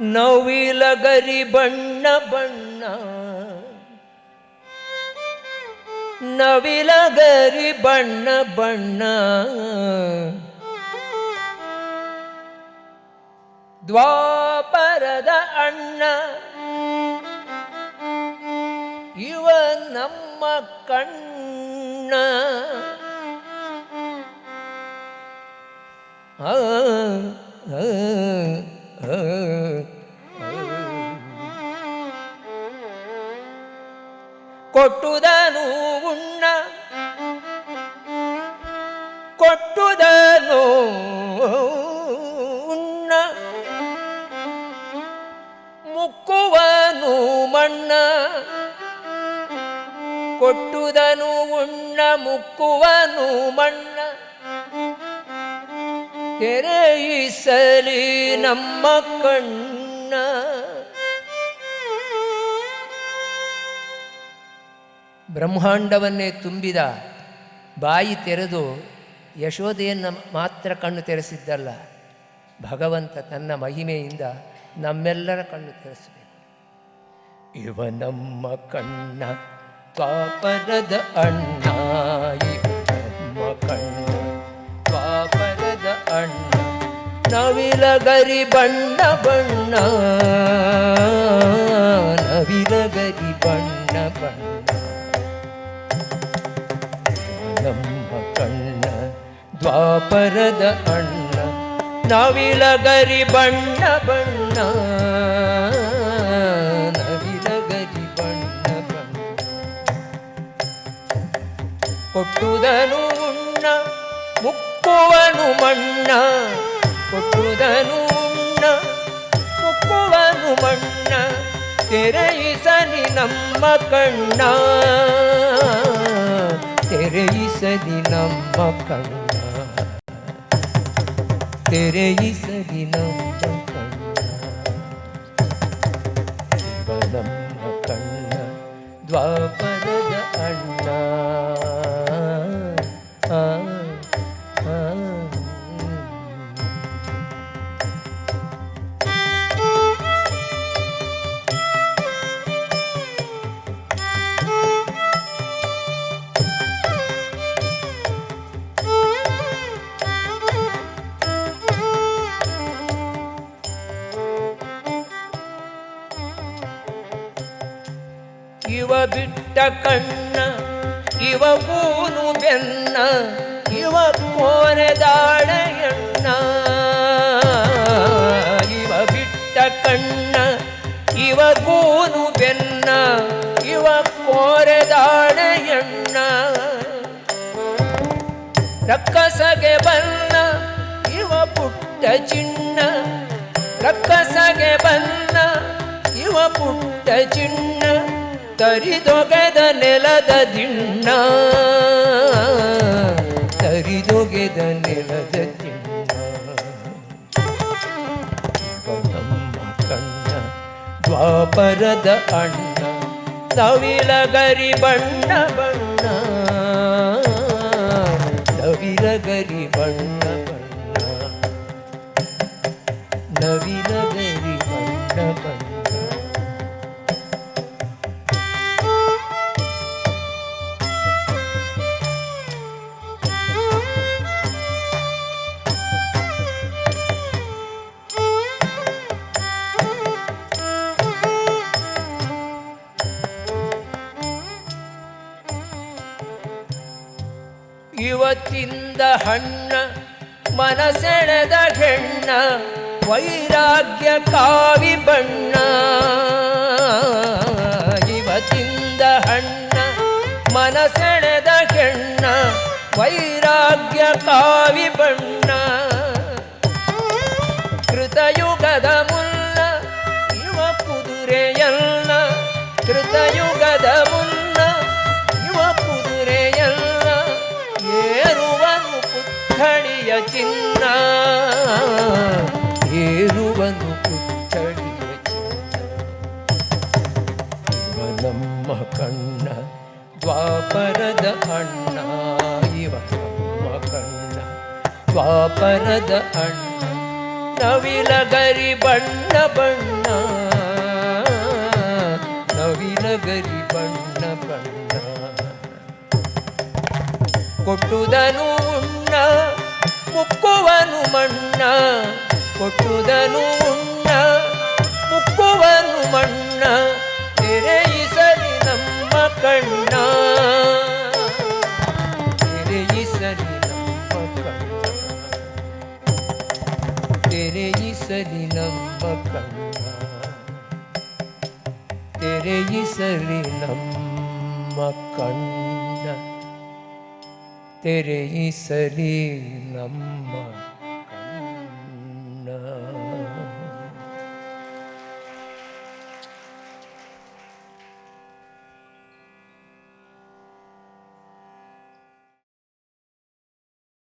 ನವಿಲಗರಿ ಬಣ್ಣ ಬಣ್ಣ. ನವಿಲಗರಿ ಬಣ್ಣ ಬಣ್ಣ. ದ್ವಾಪರದ ಅಣ್ಣ. ಇವ ನಮ್ಮ ಕಣ್ಣ. ಆ, ಕೊಟ್ಟುದನು ಉಣ್ಣ ಕೊಟ್ಟುದನು ಉಣ್ಣ ಮುಕ್ಕುವನು ಮಣ್ಣ ಕೊಟ್ಟುದನು ಉಣ್ಣ ಮುಕ್ಕುವನು ಮಣ್ಣ ಕೆರೆಯಿಸಲಿ ನಮ್ಮ ಕಣ್ಣ. ಬ್ರಹ್ಮಾಂಡವನ್ನೇ ತುಂಬಿದ ಬಾಯಿ ತೆರೆದು ಯಶೋದೆಯನ್ನು ಮಾತ್ರ ಕಣ್ಣು ತೆರೆಸಿದ್ದಲ್ಲ, ಭಗವಂತ ತನ್ನ ಮಹಿಮೆಯಿಂದ ನಮ್ಮೆಲ್ಲರ ಕಣ್ಣು ತೆರೆಸಬೇಕು. ಇವ ನಮ್ಮ ಕಣ್ಣ ಪಾಪರದ ಅಣ್ಣ ನಮ್ಮ ಕಣ್ಣ ಪಾಪರದ ಅಣ್ಣ. ನವಿಲಗರಿ ಬಣ್ಣ ಬಣ್ಣ, ನವಿಲಗರಿ ಬಣ್ಣ ಬಣ್ಣ. ದ್ವಾಪರದ ಅಣ್ಣ, ನವಿಲಗರಿ ಬಣ್ಣ ಬಣ್ಣ, ನವಿಲಗರಿ ಬಣ್ಣ ಬಣ್ಣ. ಕೊಟ್ಟುದನು ಉಣ್ಣ, ಮುಕ್ಕುವನು ಮಣ್ಣ, ಕೊಟ್ಟುದನು ಉಣ್ಣ, ಮುಕ್ಕುವನು ಮಣ್ಣ, ತೆರೆಯಿಸಲಿ ನಮ್ಮ ಕಣ್ಣ, ತೆರೆಯಿಸಲಿ ನಮ್ಮ ಕಣ್ಣ. ತೆರೆಯಿಸಲಿ ನಮ್ಮ ಕಣ್ಣ ದ್ವಾಪರದ ಅಣ್ಣ. ಇವ ಬಿಟ್ಟ ಕಣ್ಣ, ಇವ ಕೂನು ಬೆನ್ನ, ಇವ ಕೋರೆದಾಳೆಯಣ್ಣ ಇವ ಬಿಟ್ಟ ಕಣ್ಣ, ಇವ ಕೂನು ಬೆನ್ನ, ಇವ ಕೋರೆದಾಳೆಯಣ್ಣ ರಕ್ಕಸಗೆ ಬನ್ನ ಇವ ಪುಟ್ಟ ಚಿನ್ನ ರಕ್ಕಸಗೆ ಬನ್ನ ಇವ ಪುಟ್ಟ ಚಿನ್ನ ತರಿದೊಗೆದ ನೆಲದ ದಿಣ್ಣ. ತರಿದೊಗೆದ ನೆಲದ ದಿಣ್ಣ. ದ್ವಾಪರದ ಅಣ್ಣ ನವಿಲಗರಿ ಬಣ್ಣ ಬಣ್ಣ. ತವಿಲ ಗರಿ ಬಣ್ಣ. ಇವತ್ತಿಂದ ಹಣ್ಣ ಮನಸೆಳೆದ ಹೆಣ್ಣ ವೈರಾಗ್ಯ ಕಾವಿ ಬಣ್ಣ. ಇವತ್ತಿಂದ ಹಣ್ಣ ಮನಸೆಳೆದ ಹೆಣ್ಣ ವೈರಾಗ್ಯ ಕಾವಿ ಬಣ್ಣ. ಚಿನ್ನ. ಏರುವನು ಕುಚ್ಚಡಿಯ ಚಿನ್ನ. ನಮ್ಮ ಕಣ್ಣ, ದ್ವಾಪರದ ಅಣ್ಣ. ಇವ ನಮ್ಮ ಕಣ್ಣ, ದ್ವಾಪರದ ಅಣ್ಣ. ನವಿಲ ಗರಿ ಬಣ್ಣ ಬಣ್ಣ. ನವಿಲ ಗರಿ ಬಣ್ಣ ಬಣ್ಣ. ಕೊಟ್ಟುದನು ಮಣ್ಣ, ಕೊಟ್ಟುದನು ಉಣ್ಣ, ಮುಕ್ಕುವನು ಮಣ್ಣ, ತೆರೆಯಿಸಲಿ ನಮ್ಮ ಕಣ್ಣ. ತೆರೆಯಿಸಲಿ ನಮ್ಮ ಕಣ್ಣ. ತೆರೆಯಿಸಲಿ ನಮ್ಮ ಕಣ್ಣ. ತೆರೆಯಿಸಲಿ ನಮ್ಮ ಕಣ್ಣ. ತೆರೆಯಿಸಲಿ ನಮ್ಮ